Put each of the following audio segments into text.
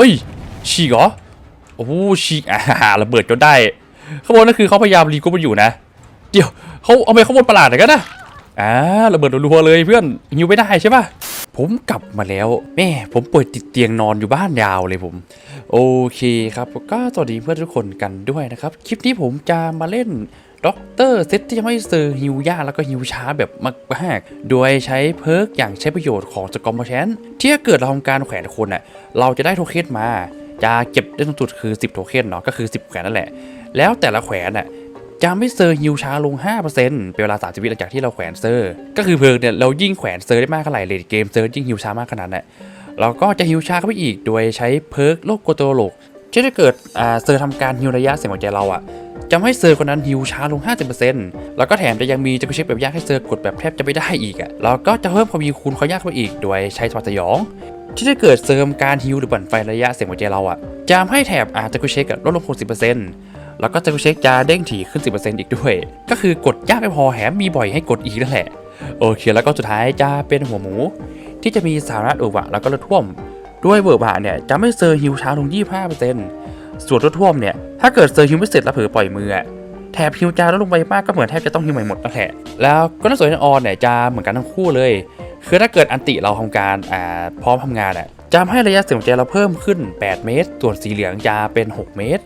เอ้ยฉีกเหรอโอ้โหฉีกอ่าระเบิดจนได้ข้างบนนั่นคือเขาพยายามรีกรุ๊ปมันอยู่นะ เดี๋ยวเขาเอาไปข้างบนประหลาดหน่อยกันนะอ่าระเบิดรัวเลยเพื่อนหิวไม่ได้ใช่ปะผมกลับมาแล้วแม่ผมป่วยติดเตียงนอนอยู่บ้านยาวเลยผม โอเคครับก็สวัสดีเพื่อนทุกคนกันด้วยนะครับ คลิปนี้ผมจะมาเล่น ด็อกเตอร์เซตที่จะไม่เซอร์ฮิวยากแล้วก็ฮิวช้าแบบมากๆโดยใช้เพิร์กอย่างใช้ประโยชน์ของสกอมมอชนที่เกิดเราทำการแขวนคนอะเราจะได้โทเค็นมาจะเก็บได้สูงสุดคือ 10 โทเค็นเนาะก็คือ 10 แขวนนั่นแหละ แล้วแต่ละแขวนอะจะไม่เซอร์ฮิวช้าลง 5%เป็นเวลา 30 วิหลังจากที่เราแขวนเซอร์ ก็คือเพิร์กเนี่ยเรายิ่งแขวนเซอร์ได้มากเท่าไหร่เลยเกมเซอร์ยิ่งฮิวช้ามากขนาดนั้นน่ะเราก็จะฮิวช้าเข้าไปอีกโดยใช้เพิร์กโลกโกโตโลกเช่นถ้าเกิดเซอร์ทำการฮิวระยะเสียงหัวใจเราอะ จะให้เซอร์คนนั้นฮิวช้าลง 50%แล้วก็แถมจะยังมีจะไปเช็คแบบยากให้เซอร์กดแบบแทบจะไม่ได้อีกอะแล้วก็จะเพิ่มความมีคูณความยากเข้าไปอีกโดยใช้สวัสดสยอง ที่ถ้าเกิดเสริมการฮิวหรือบั่นไฟระยะเสียงหัวใจเราอะจะทำให้แถบอาจจะคุเช็คลดลง60%แล้วก็จะคุเช็คจะเด้งถี่ขึ้น 10%อีกด้วย ก็คือกดยากไม่พอแถมมีบ่อยให้กดอีกนั่นแหละโอเคแล้วก็สุดท้ายจะเป็นหัวหมู ที่จะมีสาระออวะแล้วก็ลดท่วม ด้วยเวอร์บะเนี่ยจะไม่เซอร์ฮิวช้าลง 25% ส่วนลดท่วมเนี่ย ถ้าเกิดเซอร์ฮิวไม่เสร็จแล้วเผลอปล่อยมือแถบฮิวจาลดลงไปมากก็เหมือนแทบจะต้องฮิวใหม่หมดนั่นแหละแล้วก็น่าสนใจออนเนี่ยจะเหมือนกันทั้งคู่เลย คือถ้าเกิดอันติเราทำการอ่าพร้อมทำงานอะจะทำให้ระยะเสียงใจเราเพิ่มขึ้น 8 เมตร ส่วนสีเหลืองจะเป็น 6 เมตร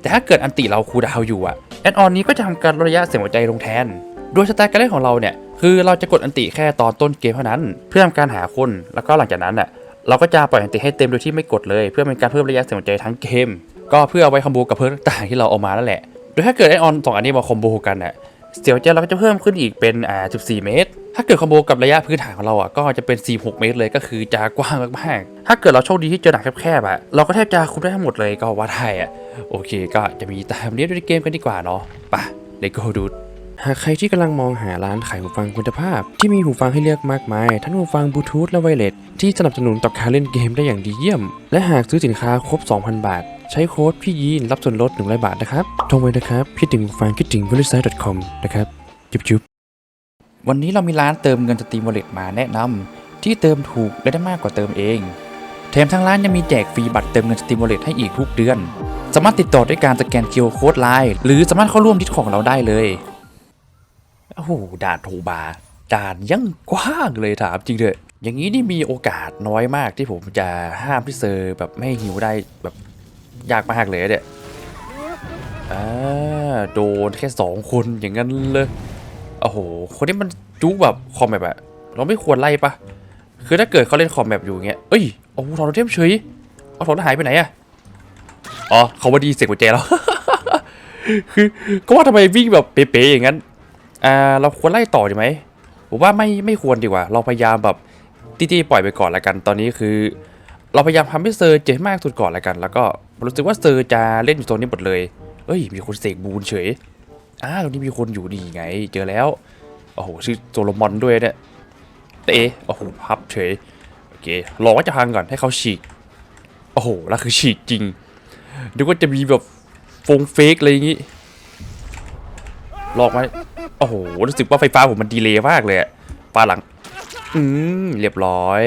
แต่ถ้าเกิดอันติเราคูดาวอยู่อะแอดออนนี้ก็จะทำการระยะเสียงหัวใจลงแทน โดยสไตล์การเล่นของเราเนี่ยคือเราจะกดอันติแค่ตอนต้นเกมเท่านั้น เพื่อทำการหาคนแล้วก็หลังจากนั้นอะเราก็จะปล่อยอันติให้เต็มโดยที่ไม่กดเลย เพื่อเป็นการเพิ่มระยะเสียงหัวใจทั้งเกม ก็เพื่อเอาไว้คอมโบกับเพิร์กต่างที่เราเอามานั่นแหละ โดยถ้าเกิดไอออนสองอันนี้มาคอมโบกันอะเสียวใจเราก็จะเพิ่มขึ้นอีกเป็นอ่า14 เมตร ถ้าเกิดคอมโบกับระยะพื้นฐานของเราอะก็จะเป็น 46 เมตรเลยก็คือจะกว้างมากๆ ถ้าเกิดเราโชคดีที่เจอหนักแคบๆอะเราก็แทบจะคุมได้ทั้งหมดเลยก็ว่าได้อะ โอเค ก็จะมีตามนี้ด้วยในเกมกันดีกว่าเนาะไปเด็กก็ดูหากใครที่กำลังมองหาร้านขายหูฟังคุณภาพ ที่มีหูฟังให้เลือกมากมาย ทั้งหูฟังบลูทูธและไวเลสที่สนับสนุนต่อการเล่นเกมได้อย่างดีเยี่ยม และหากซื้อสินค้าครบ 2,000 บาท ใช้โค้ดพี่ยีนรับส่วนลด100บาทนะครับโทรไปนะครับคิดถึงหูฟังคิดถึงบริษัท .com นะครับจุ๊บจุ๊บวันนี้เรามีร้านเติมเงินสตรีมวอลเล็ตมาแนะนำที่เติมถูกและได้มากกว่าเติมเอง แถมทางร้านยังมีแจกฟรีบัตรเติมเงินสตรีมวอลเล็ตให้อีกทุกเดือน สามารถติดต่อด้วยการสแกน QR Code ไลน์หรือสามารถเข้าร่วมดิสของเราได้เลยโอ้โหด่านโทบาด่านยังกว้างเลยถามจริงเถอะอย่างนี้นี่มีโอกาสน้อยมากที่ผมจะห้ามพี่เซอร์แบบไม่ให้หิวได้แบบ ยากมากเลยอเนี่ยอ่าโดนแค่สองคนอย่างนั้นเลยโอ้โห คนนี้มันจุกแบบคอมแบบอะเราไม่ควรไล่ปะคือถ้าเกิดเขาเล่นคอมแบบอยู่างเงี้ยเอ้ยโอ้โหถอดเทมเฉยเอาถอดหายไปไหนอะอ๋อเขาว่าดีเสียงหัวใจแล้วคือก็ว่าทำไมวิ่งแบบเป๊ะๆอย่างนั้นอ่าเราควรไล่ต่อดีไหมผมว่าไม่ไม่ควรดีกว่า เราพยายามแบบตีๆปล่อยไปก่อนละกัน ตอนนี้คือ เราพยายามทำให้เซอร์เจ็บมากสุดก่อนละกัน แล้วก็ รู้สึกว่าเซอร์จะเล่นอยู่โซนนี้หมดเลย เอ้ย มีคนเสกบูนเฉย อ้าวตรงนี้มีคนอยู่ดีไง เจอแล้ว โอ้โห ชื่อโซโลมอนด้วยเนี่ยแต่เอะโอ้โห พับเฉย โอเค รอว่าจะพังก่อนให้เขาฉีก โอ้โห แล้วคือฉีกจริงดี๋ยวก็จะมีแบบฟงเฟกอะไรอย่างงี้ ลอกไหมโอ้โห รู้สึกว่าไฟฟ้าผมมันดีเลย์มากเลยฟ้าหลัง อืม เรียบร้อย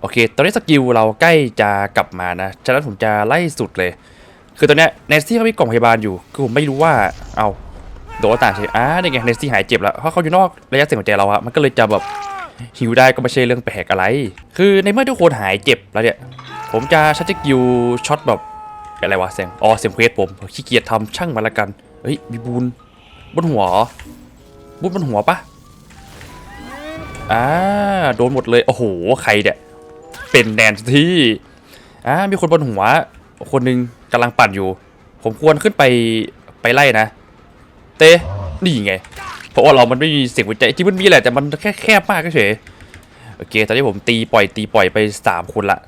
โอเค ตอนนี้สกิลเราใกล้จะกลับมานะ ฉะนั้นผมจะไล่สุดเลย คือตอนนี้เนสซี่เขามีกล่องพยาบาลอยู่ คือผมไม่รู้ว่า เอาโดนต่างใช่อ่านี่ไงเนสซี่หายเจ็บแล้ว เพราะเขาอยู่นอกระยะเสียงหัวใจเราอะมันก็เลยจะแบบหิวได้ก็ไม่ใช่เรื่องแปลกอะไร คือในเมื่อทุกคนหายเจ็บแล้วเนี่ย ผมจะชัดสกิลช็อตแบบอะไรวะเสียงอ๋อเสียงเควสผมขี้เกียจทำช่างมาละกัน เฮ้ยมีบูนบนหัวบูนบนหัวปะอ่าโดนหมดเลย โอ้โห ใครเนี่ย เป็นแนนซี่อ่ามีคนบนหัว คนหนึ่งกำลังปั่นอยู่ ผมควรขึ้นไปไปไล่นะ เต้นี่ไง เพราะว่าเรามันไม่มีเสียงหัวใจที่มันมีแหละแต่มันแค่แคบมากเฉยโอเค ตอนนี้ผมตีปล่อยตีปล่อยไปสามคนละ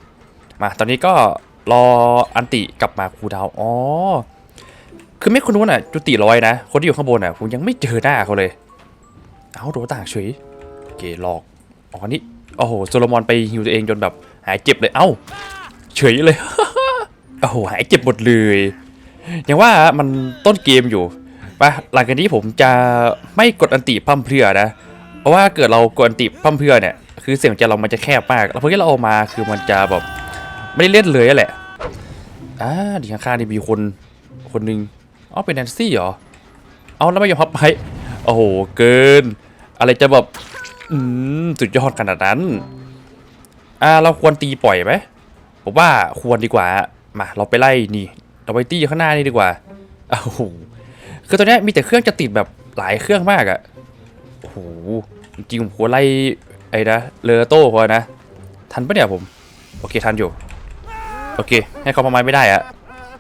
มาตอนนี้ก็รออันติกลับมาคูดาวอ๋อคือไม่คนนู้นอะจุติร้อยนะ คนที่อยู่ข้างบนอะผมยังไม่เจอหน้าเขาเลย เอาโดนต่างเฉยโอเคหลอกอ๋อนี่โอ้โหโซโลมอนไปฮิวตัวเองจนแบบ หายเจ็บเลยเอ้าเฉยเลย โอ้โหหายเจ็บหมดเลยอย่างว่ามันต้นเกมอยู่ไปหลังจากนี้ผมจะไม่กดอันติพั่มเพื่อนะ เพราะว่าเกิดเรากดอันติพั่มเพื่อเนี่ยคือเสียงใจเรามันจะแคบมากแล้วพอที่เราเอามาคือมันจะแบบไม่ได้เล่นเลยแหละอ่าดีข้างๆนี่มีคนคนหนึ่งอ๋อเป็นแนนซี่เหรอเอาแล้วไม่ยอมพับไปโอ้โหเกิน อะไรจะแบบอืมสุดยอดขนาดนั้น อ่าเราควรตีปล่อยไหมผมว่าควรดีกว่ามาเราไปไล่นี่เราไปตีข้างหน้านี่ดีกว่าโอ้โหคือตอนนี้มีแต่เครื่องจะติดแบบหลายเครื่องมากอะโอ้โหจริงผมควรไล่ไอ้นะเลอโต้พอนะ ทันปะเนี่ยผม โอเคทันอยู่ โอเค ให้เขามาไม้ไม่ได้อะ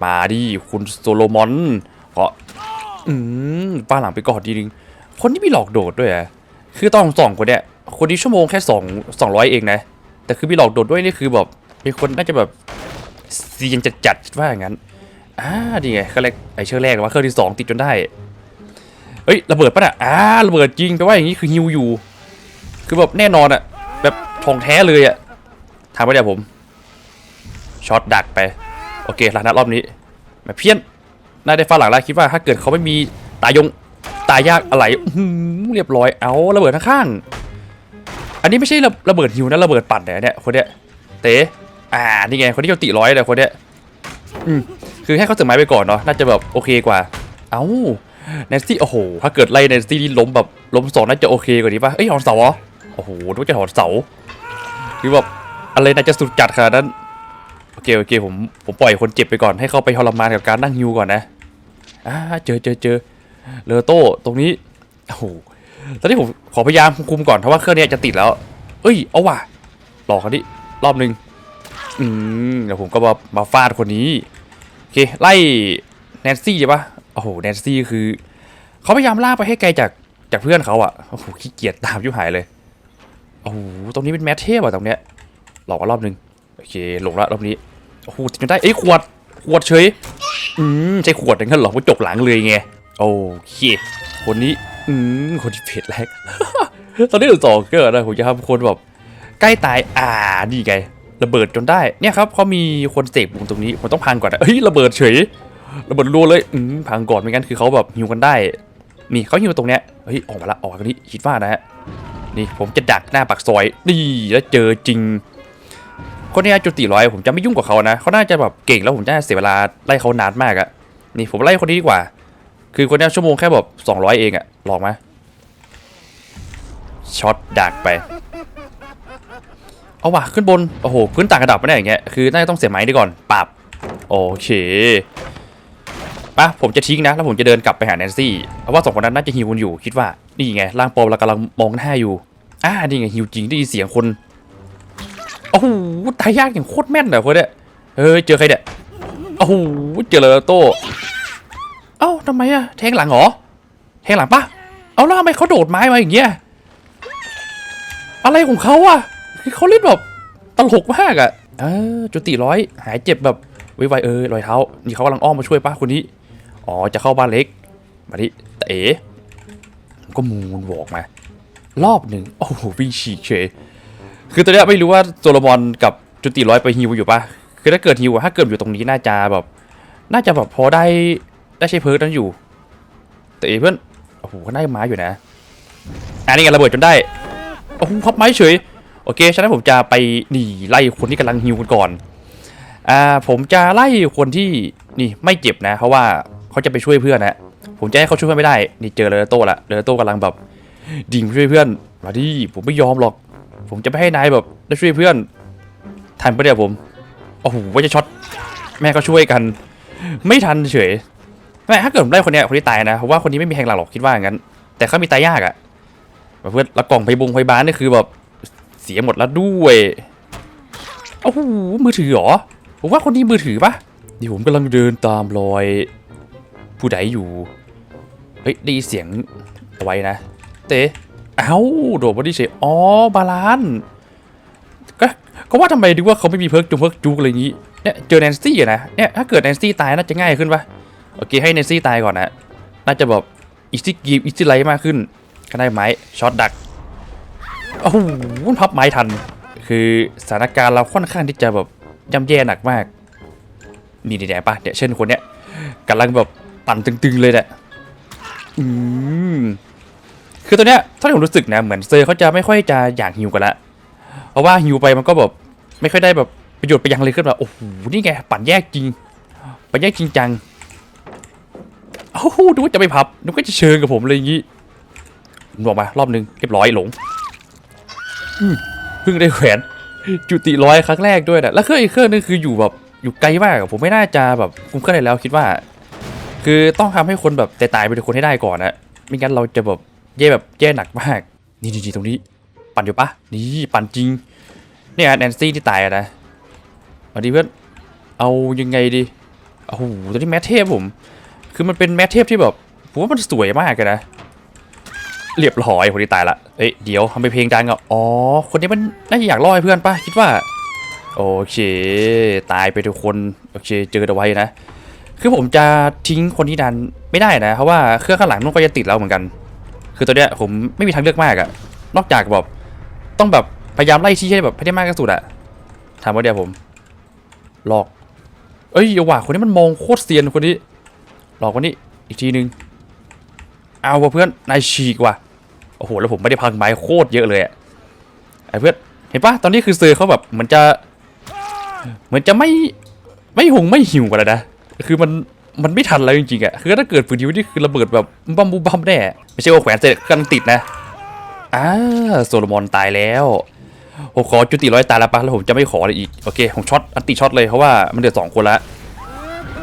มาดิคุณโซโลมอนเพราะอืมป้าหลังไปก่อนดีนึงคนที่มีหลอกโดดด้วยอะคือต้องสองคนเนี่ยคนนี้ชั่วโมงแค่สองสองร้อยเองนะ แต่คือมีหลอกโดดด้วยนี่คือแบบเป็นคนน่าจะแบบเซียนจัดจัดๆว่าอย่างนั้นอ่าดีไงเครื่องแรกไอเชื่อแรกว่าเครื่องที่สองติดจนได้เฮ้ยระเบิดปะน่ะอ่าระเบิดจริงแปลว่าอย่างนี้คือฮิวอยู่ คือแบบแน่นอนอะแบบทองแท้เลยอะทำไม่ได้ผมช็อตดักไปโอเคลานัดรอบนี้แม่เพี้ยนน่าได้ฝรั่งแล้วคิดว่าถ้าเกิดเขาไม่มีตายงตายยากอะไรเรียบร้อยเอาระเบิดข้างๆ อันนี้ไม่ใช่ระระเบิดหิวนะระเบิดปั่นเนี่ยคนเนี้ยเต๋อ่านี่ไงคนที่เขาติร้อยเลยคนเนี้ยอืมคือให้เขาเสือไม้ไปก่อนเนาะน่าจะแบบโอเคกว่า เอ้าแนนซี่โอ้โหถ้าเกิดไล่แนนซี่นี่ล้มแบบล้มสองน่าจะโอเคกว่านี้ป่ะเอ้ยถอนเสาเหรอโอ้โหนึกจะถอนเสาคือแบบอะไรน่าจะสุดจัดขนาดนั้นโอเคโอเคผมผมปล่อยคนเจ็บไปก่อนให้เขาไปทรมานกับการนั่งฮิวก่อนนะอ่าเจอเจอเจอเลอโต้ตรงนี้โอ้โห ตอนนี้ผมขอพยายามคุมก่อนเพราะว่าเครื่องนี้จะติดแล้ว เอ้ย เอาว่ะหลอกเขาดิ รอบหนึ่งอืม เดี๋ยวผมก็มา มาฟาดคนนี้ โอเค ไล่แนนซี่ใช่ปะโอ้โห แนนซี่คือ เขาพยายามล่าไปให้ไกลจาก จากเพื่อนเขาอะโอ้โห ขี้เกียจตามยุ่หายเลย โอ้โห ตรงนี้เป็นแมทเทพอะตรงเนี้ย หลอกกันรอบหนึ่งโอเค หลงละรอบนี้ โอ้โห ติดจนได้ เอ้ย ขวด ขวดเฉย อืม ใช่ขวดอย่างนั้นเหรอผมจกหลังเลยไง โอเค คนนี้ อืมคนที่เพจแรก ตอนนี้เหลือสองเกิดนะผมจะทำคนแบบใกล้ตายอ่านี่ไงระเบิดจนได้เนี่ยครับเขามีคนเสกปุ่มตรงนี้ผมต้องพังก่อนนะเฮ้ยระเบิดเฉยระเบิดรัวเลยอืมพังก่อนไม่งั้นคือเขาแบบหิวกันได้ นี่เขาหิวตรงเนี้ยเฮ้ยออกมาละออกมาตรงนี้คิดว่านะฮะนี่ผมจะดักหน้าปากซอยนี่แล้วเจอจริงคนนี้จุดตีร้อยผมจะไม่ยุ่งกับเขานะเขาน่าจะแบบเก่งแล้วผมจะเสียเวลาไล่เขานานมากอะนี่ผมไล่คนนี้ดีกว่า คือคนนี้ชั่วโมงแค่แบบสองร้อยเองอะ ลองไหมช็อตดักไป เอาว่ะ ขึ้นบน โอ้โห พื้นต่างระดับไม่ได้อย่างเงี้ย คือน่าจะต้องเสียไม้ดีก่อนปรับโอเคปะผมจะทิ้งนะ แล้วผมจะเดินกลับไปหาแนนซี่ เพราะว่าสองคนนั้นน่าจะฮิวกันอยู่ คิดว่า นี่ไง ร่างปลอมเรากำลังมองหน้าอยู่ อ่า นี่ไงฮิวจริงได้ยินเสียงคน โอ้โห ตายยากอย่างโคตรแม่นเลยคนเนี่ยเฮ้ย เจอใครเนี่ย โอ้โห เจอเลอโต้ เอ้าทำไมอะแทงหลังเหรอ แทงหลังปะเอาแล้วทำไมเขาโดดไม้มาอย่างเงี้ยอะไรของเขาอะคือเขาเล่นแบบตลกมากอะเออจุติร้อยหายเจ็บแบบไวๆเออรอยเท้านี่เขากำลังอ้อมมาช่วยป้าคนนี้อ๋อจะเข้าบ้านเล็กมาดิแต่เอ๋ก็มูนบอกมารอบหนึ่งโอ้โหวิ่งฉีกเฉยคือตอนนี้ไม่รู้ว่าโซโลมอนกับจุติร้อยไปฮิวอยู่ปะคือถ้าเกิดฮิวถ้าเกิดอยู่ตรงนี้น่าจะแบบ น่าจะแบบพอได้ได้ใช้เพิร์กนั้นอยู่ แต่เอเพื่อน โอ้โหก็ได้ไม้อยู่นะอันนี้ไงระเบิดจนได้โอ้โหพับไม้เฉยโอเคฉะนั้นผมจะไปหนีไล่คนที่กำลังฮิวกันก่อนอ่าผมจะไล่คนที่นี่ไม่เจ็บนะ เพราะว่าเขาจะไปช่วยเพื่อนนะผมจะให้เขาช่วยเพื่อนไม่ได้ นี่เจอเลอโต้ละเลอโต้กำลังแบบดิ่งช่วยเพื่อนมาดิผมไม่ยอมหรอก ผมจะไม่ให้นายแบบได้ช่วยเพื่อนทันปะเนี่ยผมโอ้โหว่าจะช็อตแม่ก็ช่วยกัน ไม่ทันเฉย แม่ถ้าเกิดผมได้คนเนี้ยคนที่ตายนะเพราะว่าคนนี้ไม่มีแหงหลักหรอกคิดว่าอย่างนั้น แต่เขามีตายยากอะแบบเพื่อนละกล่องไปบงไปบ้านนี่คือแบบเสียหมดแล้วด้วยโอ้โหมือถือเหรอผมว่าคนนี้มือถือปะนี่ผมกำลังเดินตามรอย ผู้ใดอยู่เฮ้ยได้เสียงเอาไว้นะเตะเอ้าโดดบอดี้เชอ๋อบาลานก็ก็ว่าทำไมดูว่าเขาไม่มีเพิร์กจุงเพิร์กจุกอะไรอย่างนี้เนี่ยเจอแนนซี่อะนะเนี่ยถ้าเกิดแนนซี่ตายน่าจะง่ายขึ้นปะ โอเคให้แนซี่ตายก่อนนะ น่าจะแบบอีซี่กีมอีซี่ไลท์มากขึ้นก็ได้ไหมช็อตดักโอ้โหพับไม้ทัน คือสถานการณ์เราค่อนข้างที่จะแบบย่ำแย่หนักมากนี่นี่ๆปะเนี่ยเช่นคนเนี้ยกำลังแบบปั่นตึงๆเลยแหละอืมคือตัวเนี้ยถ้าผมรู้สึกนะเหมือนเซอร์เขาจะไม่ค่อยจะอยากฮิวกันละเพราะว่าฮิวไปมันก็แบบไม่ค่อยได้แบบประโยชน์ไปยังเลยขึ้นมาโอ้โหนี่ไงปั่นแยกจริงไปแยกจริงจัง เอ้าดูว่าจะไม่พับนึกว่าจะเชิญกับผมเลยอย่างงี้หนวกมารอบนึงเรียบร้อยหลงเพิ่งได้แขวนจุติร้อยครั้งแรกด้วยนะแล้วเครื่องอีกเครื่องนึงคืออยู่แบบอยู่ไกลมากผมไม่น่าจะแบบคุมเครื่องได้แล้วคิดว่า คือต้องทำให้คนแบบตายๆไปทุกคนให้ได้ก่อนนะไม่งั้นเราจะแบบแย่แบบแย่หนักมาก นี่นี่ๆตรงนี้ ปั่นอยู่ปะนี่ปั่นจริง เนี่ยแนนซี่ที่ตายอะนะมาดีเพื่อนเอายังไงดีโอ้โหตัวนี้แมทเทพผม คือมันเป็นแมทเทพที่แบบผมว่ามันสวยมากเลยนะ เรียบร้อยคนที่ตายละเอ้ยเดี๋ยวทำไปเพลงดังอะอ๋อ คนนี้มันน่าจะอยากล่อให้เพื่อนปะคิดว่า โอเค ตายไปทุกคน โอเค เจอเอาไว้นะ คือผมจะทิ้งคนที่ดันไม่ได้นะ เพราะว่าเครื่องข้างหลังมันก็จะติดเราเหมือนกัน คือตัวเนี้ยผมไม่มีทางเลือกมากอะนอกจากแบบต้องแบบพยายามไล่ชี้ให้แบบให้ได้มากที่สุดอะถามว่าเดี๋ยวผมหลอก เอ้ยอย่าว่าคนนี้มันมองโคตรเซียนคนนี้ หลอกคนนี้อีกทีนึง เอาว่ะเพื่อน นายฉีกว่ะ โอ้โห แล้วผมไม่ได้พังไม้โคตรเยอะเลยอะไอ้เพื่อน เห็นปะตอนนี้คือเซอร์เขาแบบเหมือนจะ เหมือนจะไม่ ไม่หงไม่หิวกันแล้วนะ คือมัน มันไม่ทันแล้วจริงๆอะคือถ้าเกิดฝืนยิวนี่คือระเบิดแบบบัมบูบัมแน่ ไม่ใช่ว่าแขวนเสร็จกำลังติดนะอ่าโซโลมอนตายแล้วผมขอจุติร้อยตาแล้วปะแล้วผมจะไม่ขออะไรอีก โอเค ผมช็อตอันติช็อตเลยเพราะว่ามันเหลือสองคนละ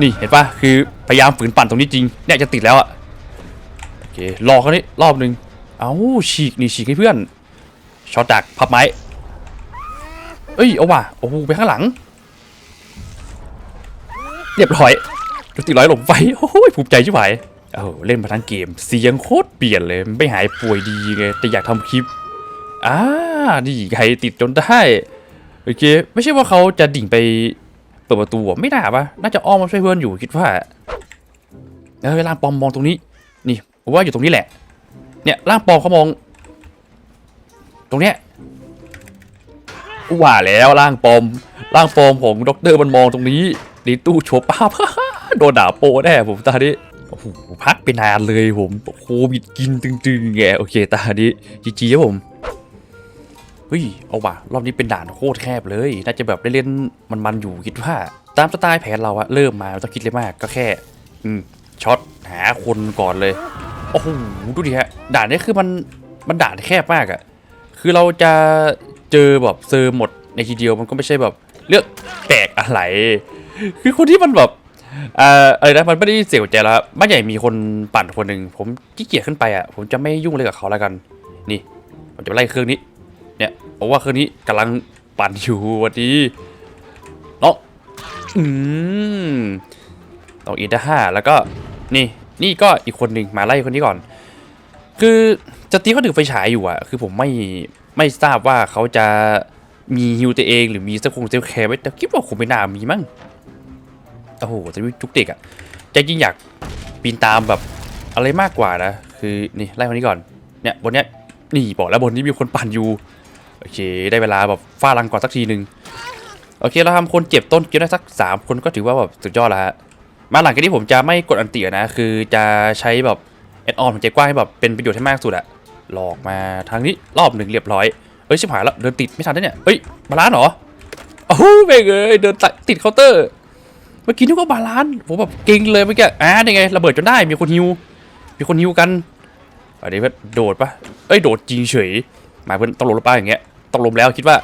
นี่เห็นปะคือ พยายามฝืนปั่นตรงนี้จริงเนี่ยจะติดแล้วอะโอเครอเขานี้รอบหนึ่งเอาฉีกนี่ฉีกให้เพื่อนช็อตดักพับไม้เอ้ยเอาว่ะโอ้โหไปข้างหลังเรียบร้อยติร้อยหลงไฟโอ้ยภูมิใจชิบหายเอ้าเล่นมาทั้งเกมเสียงโคตรเปลี่ยนเลยไม่หายป่วยดีไงแต่อยากทำคลิปอ่านี่ใครติดจนได้โอเคไม่ใช่ว่าเขาจะดิ่งไป เปิดประตูอะไม่น่าปะน่าจะอ้อมมาช่วยเพื่อนอยู่คิดว่าเออร่างปอมมองตรงนี้ นี่ผมว่าอยู่ตรงนี้แหละ เนี่ยร่างปอมเขามอง ตรงเนี้ยว่าแล้วร่างปอมร่างปอมของด็อกเตอร์มันมองตรงนี้ดีตู้โชว์ป้าโดนด่าโปแน่ผมตานี้โอ้โหพักไปนานเลยผมโควิดกินตึงๆแงโอเคตานี้จีจีครับผม เฮ้ย เอาว่ะ รอบนี้เป็นด่านโคตรแคบเลย น่าจะแบบได้เล่นมันๆอยู่คิดว่า ตามสไตล์แผนเราอะเริ่มมาไม่ต้องคิดเลยมากก็แค่ อืมช็อตหาคนก่อนเลย โอ้โห ดูดิฮะ ด่านนี้คือมันมันด่านแคบมากอะคือเราจะเจอแบบเซอร์หมดในทีเดียวมันก็ไม่ใช่แบบเลือกแปลกอะไร คือคนที่มันแบบอ่าอะไรนะมันไม่ได้เสียวใจแล้วบบ้านใหญ่มีคนปั่นคนหนึ่งผมขี้เกียจขึ้นไปอะ ผมจะไม่ยุ่งเลยกับเขาแล้วกัน นี่ผมจะไล่เครื่องนี้ เนี่ยเพราะว่าเครื่องนี้กำลังปั่นอยู่วันนี้เนาะอืมต้องอีดห้าแล้วก็นี่นี่ก็อีกคนหนึ่งมาไล่คนนี้ก่อน คือสตีเขาถือไฟฉายอยู่อะคือผมไม่ไม่ทราบว่าเขาจะมีฮิวตัวเองหรือมีสกุลเซลแคร์ไว้แต่คิดว่าคงไม่น่ามีมั้งโอ้โหแต่ทุกเด็กอะใจจริงอยากปีนตามแบบอะไรมากกว่านะ คือนี่ไล่คนนี้ก่อนเนี่ยบนเนี้ยนี่บอกแล้วบนนี้มีคนปั่นอยู่ โอเค ได้เวลาแบบฟาดรังก่อนสักทีหนึ่งโอเคเราทำคนเจ็บต้นเก็บได้สักสามคนก็ถือว่าแบบสุดยอดแล้วฮะมาหลังจากนี้ผมจะไม่กดอันตีนะ คือจะใช้แบบแอดออนของใจกว้างให้แบบเป็นประโยชน์ให้มากสุดอะหลอกมาทางนี้รอบหนึ่งเรียบร้อยเอ้ยชิบหายแล้วเดินติดไม่ทันได้เนี่ยเอ้ยบาลานเหรอโอ้โหเบงเอ้ยเดินติดเคาน์เตอร์ เมื่อกี้นึกว่าบาลานผมแบบเก่งเลยเมื่อกี้อ่านี่ไงระเบิดจนได้มีคนฮิวมีคนฮิวกันอันนี้เพื่อนโดดปะเอ้ยโดดจริงเฉยหมายเพื่อนต้องลงลงไปอย่างเงี้ย ต้องลงแล้วคิดว่า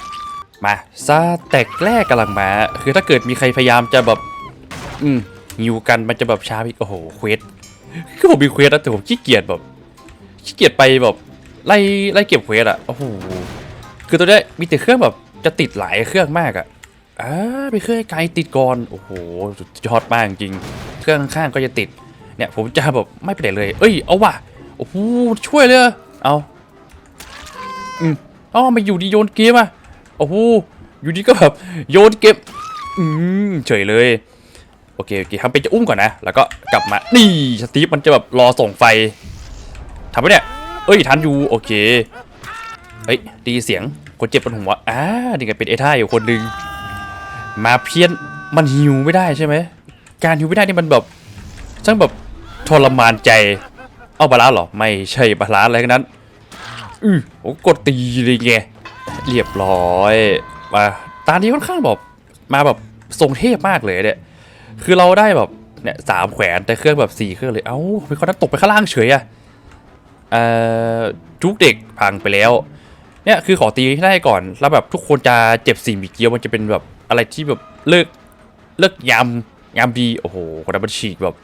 มาซาแตกแรกกำลังมา คือถ้าเกิดมีใครพยายามจะแบบ อืมฮิวกันมันจะแบบช้าพี่โอ้โหเควสคือผมมีเควสนะแต่ผมขี้เกียจแบบขี้เกียจไปแบบไล่ไล่เก็บเควสอะโอ้โหคือตัวเนี้ยมีแต่เครื่องแบบจะติดหลายเครื่องมากอะอ่าไปเครื่องไกลติดก่อนโอ้โหสุดยอดมากจริงเครื่องข้างๆก็จะติดเนี่ยผมจะแบบไม่ไปไหนเลย เอ้ยเอาว่ะโอ้โหช่วยเลยเอาอืม อามาอยู่ดีโยนเกมอะโอ้โหอยู่ดีก็แบบโยนเกมอืมเฉยเลยโอเคโอเคทำเป็นจะอุ้มก่อนนะ แล้วก็กลับมา นี่สตีฟมันจะแบบรอส่งไฟทำไปเนี่ย เอ้ยทันอยู่โอเค เฮ้ยดีเสียงคนเจ็บบนหัวอ่านี่ไงเป็นเอท่าอยู่คนหนึ่งมาเพี้ยนมันหิวไม่ได้ใช่ไหม การหิวไม่ได้นี่มันแบบช่างแบบทรมานใจ เอาบาลาหรอ ไม่ใช่บาลาอะไรทั้งนั้น อือโอ้กดตีเลยไงเรียบร้อยมาตานี้ค่อนข้างแบบมาแบบทรงเทพมากเลยเนี่ยคือเราได้แบบเนี่ยสามแขวนแต่เครื่องแบบสี่เครื่องเลยเอ้าเป็นคนนั้นตกไปข้างล่างเฉยอะเอ่อจุกเด็กพังไปแล้วเนี่ยคือขอตีให้ได้ก่อนแล้วแบบทุกคนจะเจ็บสี่มีเกียวมันจะเป็นแบบอะไรที่แบบเลิกเลิกยำยำดีโอ้โหคนนั้นมันฉีกแบบ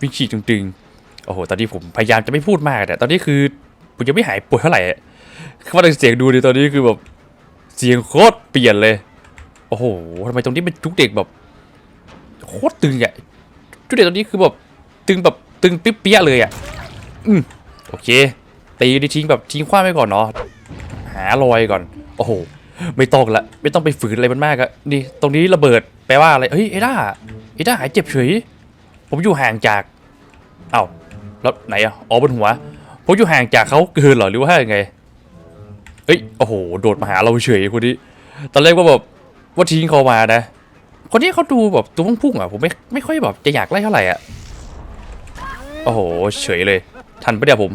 วิ่งฉีกตึงๆโอ้โหตอนนี้ผมพยายามจะไม่พูดมากแต่ตอนนี้คือ ผมยังไม่หายป่วดเท่าไหร่คือว่าเสียงดูดิตอนนี้คือแบบเสียงโคตรเปลี่ยนเลย โอ้โหทำไมตรงนี้เป็นจุกเด็กแบบโคตรตึงอะจุกเด็กตรงนี้คือแบบตึงแบบตึงปิ๊บเปี้ยเลยอะ อืมโอเค ตีดิทิ้งแบบทิ้งขว้าไปก่อนเนาะหารอยก่อน โอ้โห ไม่ต้องละ ไม่ต้องไปฝืนอะไรมันมากอะนี่ ตรงนี้ระเบิด แปลว่าอะไร เฮ้ย เอด้า เอด้าหายเจ็บเฉย ผมอยู่ห่างจาก เอ้า แล้วไหนอะอ๋อบนหัว ผมอยู่ห่างจากเขาเกินเหรอหรือว่ายังไงเฮ้ยโอ้โหโดดมาหาเราเฉยคนนี้ตอนแรกว่าแบบว่าทิ้งเขามานะ คนนี้เขาดูแบบตัวพุ่งๆอะผมไม่ไม่ค่อยแบบจะอยากไล่เท่าไหร่อะโอ้โหเฉยเลย ทันปะเดี๋ยวผม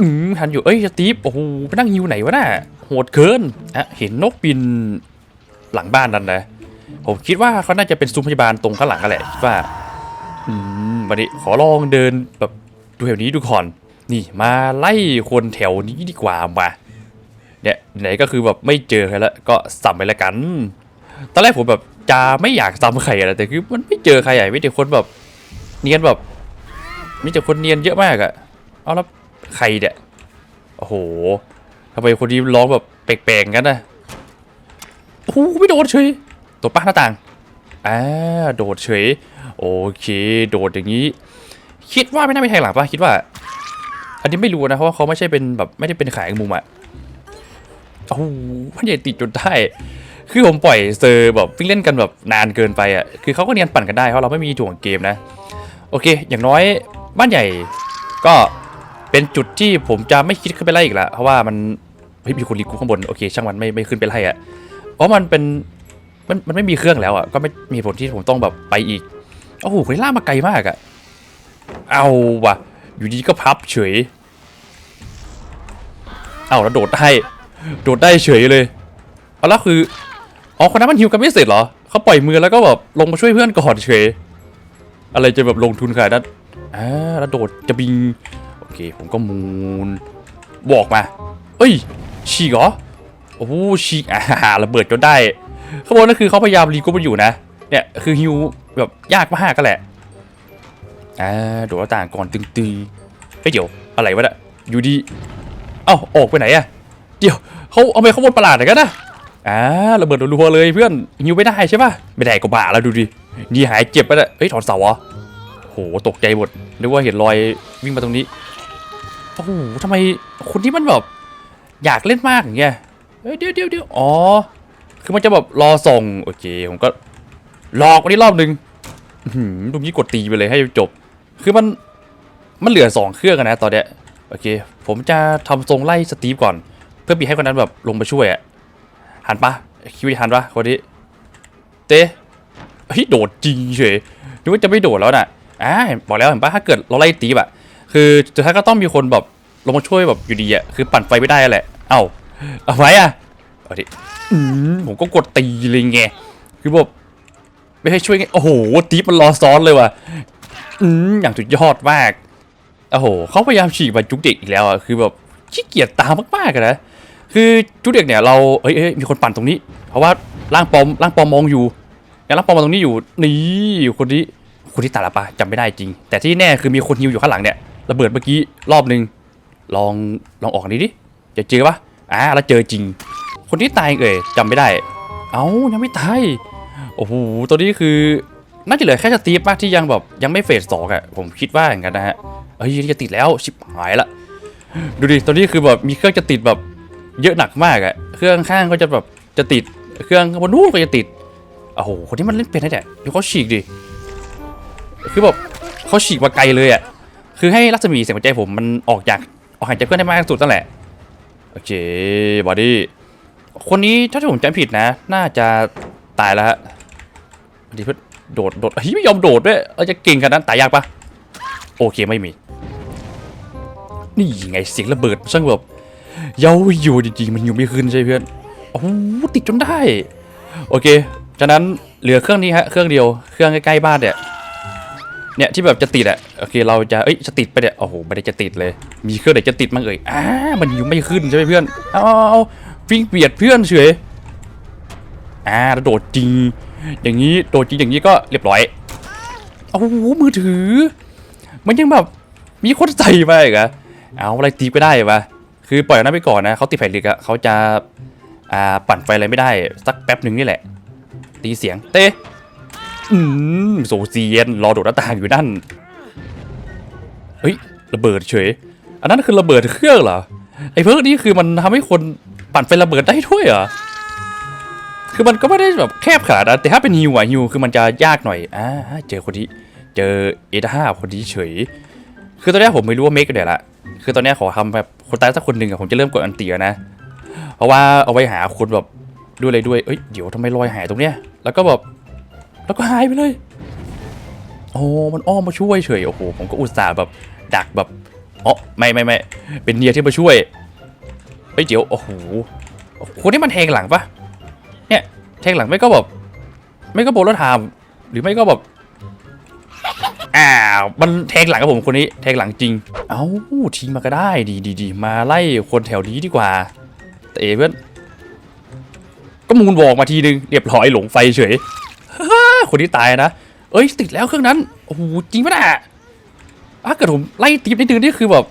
อืมทันอยู่เอ้ยสตีฟโอ้โหไปนั่งฮิวไหนวะน่ะโหดเกินอะเห็นนกบินหลังบ้านนั่นนะผมคิดว่าเขาน่าจะเป็นซุ้มพยาบาลตรงข้างหลังกันแหละคิดว่า อืมวันนี้ขอลองเดินแบบ ดูแถวนี้ดูก่อน นี่มาไล่คนแถวนี้ดีกว่ามาเนี่ยไหนก็คือแบบไม่เจอใครแล้วก็สัมไปล้วกันตอนแรกผมแบบจะไม่อยากซ้ำใครอะไรแต่คือมันไม่เจอใครอ่ไม่เจอคนแบบเนียนแบบมีแต่คนเนียนเยอะมากอะเอาแล้วใครเนี่ยโอ้โหทำไมคนนี้ร้องแบบแปลกๆกันนะโอ้โหไม่โดดเฉยตัวป้าหน้าต่างอ่าโดดเฉยโอเค โดดอย่างนี้ คิดว่าไม่น่าไปแทงหลังป่ะคิดว่า อันนี้ไม่รู้นะเพราะว่าเขาไม่ใช่เป็นแบบไม่ได้เป็นขายมุมอะโอ้โหมันใหญ่ติดจนได้คือผมปล่อยเซอร์แบบวิ่งเล่นกันแบบนานเกินไปอะคือเขาก็เนียนปั่นกันได้เพราะเราไม่มีถ่วงเกมนะ โอเค อย่างน้อยบ้านใหญ่ก็เป็นจุดที่ผมจะไม่คิดขึ้นไปไล่อีกล้วเพราะว่ามันเฮ้ยมีคนรีกูข้างบนโอเค ช่างมันไม่ไม่ขึ้นไปไล่อะเพราะมันเป็นมันมันไม่มีเครื่องแล้วอะก็ไม่มีผลที่ผมต้องแบบไปอีกโอ้โหคนล่ามาไกลมากอะ เอาวะอยู่ดีก็พับเฉย เอาแล้วโดดได้ โดดได้เฉยเลย เอาแล้วคือ อ๋อคนนั้นมันฮิวกันไม่เสร็จเหรอ เขาปล่อยมือแล้วก็แบบลงมาช่วยเพื่อนก่อนเฉย อะไรจะแบบลงทุนขนาดนั้นอ่าแล้วโดดจะบิง โอเค ผมก็มูนบอกมา เอ้ย ฉีกเหรอ โอ้โหฉีกอ่าระเบิดจนได้เขาบอกนั่นคือเขาพยายามรีกรุ๊ปมันอยู่นะ เนี่ยคือฮิวแบบยากมากก็แหละ อ่าโดดหน้าต่างก่อนตึงตึงๆเฮ้ยเดี๋ยวอะไรวะเนี่ยอยู่ดีเอ้าออกไปไหนอะเดี๋ยวเขาเอาไปข้างบนประหลาดไหนกันนะอ่าระเบิดรัวๆเลยเพื่อนฮิวไม่ได้ใช่ปะไม่ได้ก็บ้าแล้วดูดินี่หายเจ็บไปแล้วเฮ้ยถอนเสาเหรอโหตกใจหมดนึกว่าเห็นรอยวิ่งมาตรงนี้โอ้โหทำไมคนที่มันแบบอยากเล่นมากอย่างเงี้ยเฮ้ยเดี๋ยวเดี๋ยวเดี๋ยวอ๋อคือมันจะแบบรอส่งโอเคผมก็หลอกวันนี้รอบหนึ่งหือตรงนี้กดตีไปเลยให้จบ คือมันมันเหลือสองเครื่องนะตอนเนี้ยโอเค ผมจะทำทรงไล่สตีฟก่อน เพื่อบีให้คนนั้นแบบลงมาช่วยอะหันปะคิว่หันปะคนนี้เต้เฮ้ยโดดจริงเฉยนึกว่าจะไม่โดดแล้วน่ะอ่าบอกแล้วเห็นปะถ้าเกิดเราไล่ตีแบบคือสุดท้ายก็ต้องมีคนแบบลงมาช่วยแบบอยู่ดีอะคือปั่นไฟไม่ได้แหละ เอ้าเอาไว้อะเอาดิผมก็กดตีเลยไงคือแบบไม่ให้ช่วยไงโอ้โหตีมันรอซ้อนเลยว่ะ อืมอย่างสุดยอดมากโอ้โหเขาพยายามฉีกมาจุกเด็กอีกแล้วอะคือแบบขี้เกียจตามมากๆอะนะคือจุดเด็กเนี่ยเราเอ้ยเอ้ยมีคนปั่นตรงนี้ เพราะว่าร่างปอมร่างปอมมองอยู่ย่างร่างปอมมาตรงนี้อยู่นี่คนนี้คนที่ตาละปะจำไม่ได้จริง แต่ที่แน่คือมีคนฮิวอยู่ข้างหลังเนี่ยระเบิดเมื่อกี้รอบนึงลองลองออกนี้ดิจะเจอปะอ่าแล้วเจอจริง คนที่ตายเอ่ยจำไม่ได้ เอ้ายังไม่ตายโอ้โหตัวนี้คือ น่าจะเหลือแค่สตีฟมากที่ยังแบบยังไม่เฟสสองอะผมคิดว่าอย่างนั้นนะฮะเอ้ยจะติดแล้วชิบหายละดูดิตัวนี้คือแบบมีเครื่องจะติดแบบเยอะหนักมากอะเครื่องข้างก็จะแบบจะติดเครื่องบนนู้นก็จะติดโอ้โหคนที่มันเล่นเป็นนะเนี่ยดูเขาฉีกดิคือแบบเขาฉีกมาไกลเลยอะคือให้รัศมีเสียงหัวใจผมมันออกจากออกห่างจากเพื่อนได้มากที่สุดนั่นแหละโอเคบอดี้คนนี้ถ้าผมจำผิดนะ น่าจะตายแล้วฮะดีเพื่อน โดดโดดเฮ้ยไม่ยอมโดดด้วยเราจะเก่งขนาดนั้นตายยากปะโอเคไม่มี นี่ไงเสียงระเบิดช่างแบบเย้าอยู่จริงๆมันอยู่ไม่ขึ้นใช่เพื่อนโอ้ติดจนได้ โอเคฉะนั้นเหลือเครื่องนี้ฮะเครื่องเดียวเครื่องใกล้ๆบ้านเนี่ยเนี่ยที่แบบจะติดอะโอเคเราจะเอ้ยจะติดไปเนี่ยโอ้โหไม่ได้จะติดเลย มีเครื่องไหนจะติดมั้งเอ่ยอ่ามันอยู่ไม่ขึ้นใช่ไหมเพื่อนเอาเอาเอาวิ่งเบียดเพื่อนเฉยอ่าโดดจริง อย่างนี้โดจริงอย่างนี้ก็เรียบร้อยโอ้โหมือถือ มันยังแบบมีคนใส่มาอีกอะเอาอะไรตีไปได้ปะคือปล่อยนั้นไปก่อนนะเขาติดแผ่นเหล็กอะเขาจะอ่าปั่นไฟอะไรไม่ได้ สักแป๊บหนึ่งนี่แหละ ตีเสียงเต้อืมโซเซียนรอโดดหน้าต่างอยู่นั่นเฮ้ยระเบิดเฉย อันนั้นคือระเบิดเครื่องเหรอไอ้เพิร์กนี่คือมันทำให้คนปั่นไฟระเบิดได้ด้วยเหรอ คือมันก็ไม่ได้แบบแคบขนาดนั้นแต่ถ้าเป็นฮิวอะฮิวคือมันจะยากหน่อยอ่าเจอคนนี้เจอเอดห้าคนนี้เฉย คือตอนแรกผมไม่รู้ว่าเมกเดี๋ยวละคือตอนแรกขอทำแบบคนตายสักคนหนึ่งอะผมจะเริ่มกดอันตีนะ เพราะว่าเอาไว้หาคนแบบด้วยอะไรด้วย เอ้ยเดี๋ยวทำไมรอยหายตรงเนี้ย แล้วก็แบบแล้วก็หายไปเลย โอ้มันอ้อมมาช่วยเฉยโอ้โหผมก็อุตส่าห์แบบดักแบบอ๋อไม่ไม่ไม่เป็นเนียที่มาช่วยเฮ้ยเดี๋ยวโอ้โหคนที่มันแทงหลังปะ แทงหลังไม่ก็แบบไม่ก็โบลถามหรือไม่ก็แบบอ้าวมันแทงหลังกับผมคนนี้แทงหลังจริง เอ้าทิ้งมาก็ได้ดีดีดีมาไล่คนแถวนี้ดีกว่า แต่เอเพื่อนก็มูนบอกมาทีนึงเรียบร้อยหลงไฟเฉยคนที่ตายนะเอ้ยติดแล้วเครื่องนั้นโอ้โหจริงปะน่ะถ้าเกิดผมไล่ตีบนิดนึงนี่คือแบบ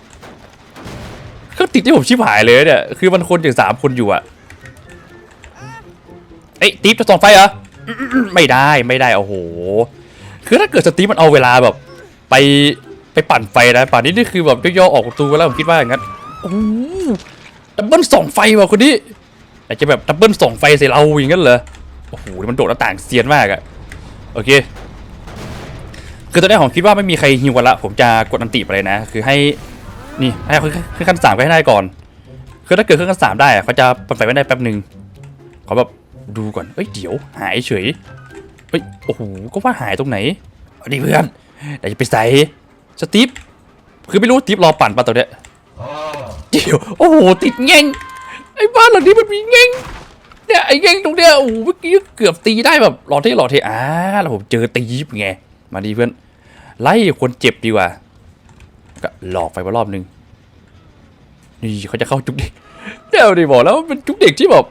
เครื่องติดที่ผมชิบหายเลยเนี่ยคือมันคนอย่างสามคนอยู่อะ อ้ยตีบจะส่องไฟเหรอไม่ได้ไม่ได้โอ้โห คือถ้าเกิดสตีฟมันเอาเวลาแบบ ไปไปปั่นไฟนะป่านนี้นี่คือแบบย่อๆออกประตูแล้วผมคิดว่าอย่างนั้นโอ้โหดับเบิลส่องไฟว่ะคนนี้อาจจะแบบดับเบิลส่องไฟใส่เราอย่างนั้นเหรอโอ้โหมันโดดหน้าต่างเซียนมากอะโอเค คือตอนแรกผมคิดว่าไม่มีใครฮิวกันละ ผมจะกดอันติไปเลยนะ คือให้นี่ให้ขึ้นขึ้นขั้นสามก็ให้ได้ก่อน คือถ้าเกิดขึ้นขั้นสามได้อะเขาจะปั่นไฟไม่ได้แป๊บหนึ่งขอแบบ ดูก่อน เอ้ยเดี๋ยวหายเฉย เฮ้ยโอ้โหก็ว่าหายตรงไหนเอาดิเพื่อนเดี๋ยวจะไปใส่สตีฟคือไม่รู้สตีฟรอปั่นปะตัวเนี้ยเดี๋ยวโอ้โหติดแง่งไอ้บ้านหลังนี้มันมีแง่งเนี่ยไอ้แง่งตรงเนี้ยโอ้โหเมื่อกี้เกือบตีได้แบบหลอเท่หลอเท่อ่าแล้วผมเจอตีฟไงมาดีเพื่อนไล่คนเจ็บดีกว่าก็หลอกไปว่ารอบนึงนี่เขาจะเข้าจุกเด็กเดี๋ยวดิบอกแล้วมันเป็นจุกเด็กที่แบบ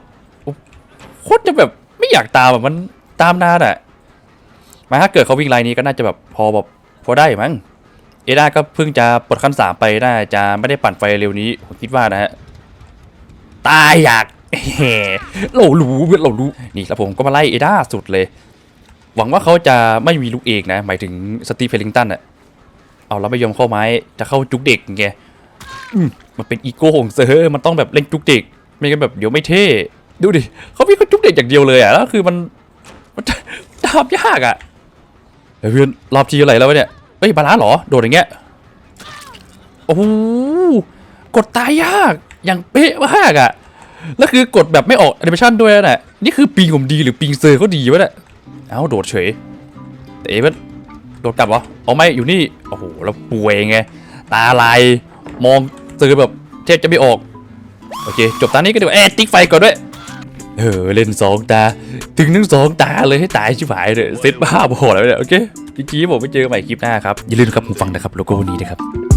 โคตรจะแบบไม่อยากตามแบบมันตามนานอะมาถ้าเกิดเขาวิ่งไลน์นี้ก็น่าจะแบบพอแบบพอได้มั้งเอด้าก็เพิ่งจะปลดขั้นสามไปน่าจะไม่ได้ปั่นไฟเร็วนี้ผมคิดว่านะฮะตายอยากเฮ้เรารู้เพื่อนเรารู้นี่แล้วผมก็มาไล่เอด้าสุดเลย หวังว่าเขาจะไม่มีลูกเอกนะ หมายถึงสตีฟเฟลิงตันอะเอาแล้วไม่ยอมเข้าไม้จะเข้าจุกเด็กไงมมันเป็นอีโก้ของเซอร์มันต้องแบบเล่นจุกเด็ก ไม่งั้นแบบเดี๋ยวไม่เท่ ดูดิเขามีแค่จุกเด็กอย่างเดียวเลยอะแล้วคือมันมันตามยากอะเฮ้ยเพื่อนรอบทีอะไรแล้ววะเนี่ยเอ้ยบาลานซ์เหรอโดดอย่างเงี้ยโอ้โหกดตายยากอย่างเป๊ะมากอะแล้วคือกดแบบไม่ออกแอนิเมชันด้วยนะ่ะนี่คือปิงผมดีหรือปิงเซอร์เขาดีวะเนี่ยเอ้าโดดเฉยแต่เอ้ยมันโดดกลับเหรอเอาไม่อยู่นี่โอ้โหแล้วป่วยไงตาลายมองเซอร์แบบเทบจะไม่ออก โอเค จบตอนนี้ก็ดีกว่าเอ๊ะติ๊กไฟก่อนด้วย เออเล่นสองตา ถึงทั้งสองตาเลยให้ตายชิบหายเลยเซตบ้าบอแล้วเนี่ยโอเคจริงๆผมไปเจอใหม่คลิปหน้าครับอย่าลืมครับผมฟังนะครับโลโก้นี้นะครับ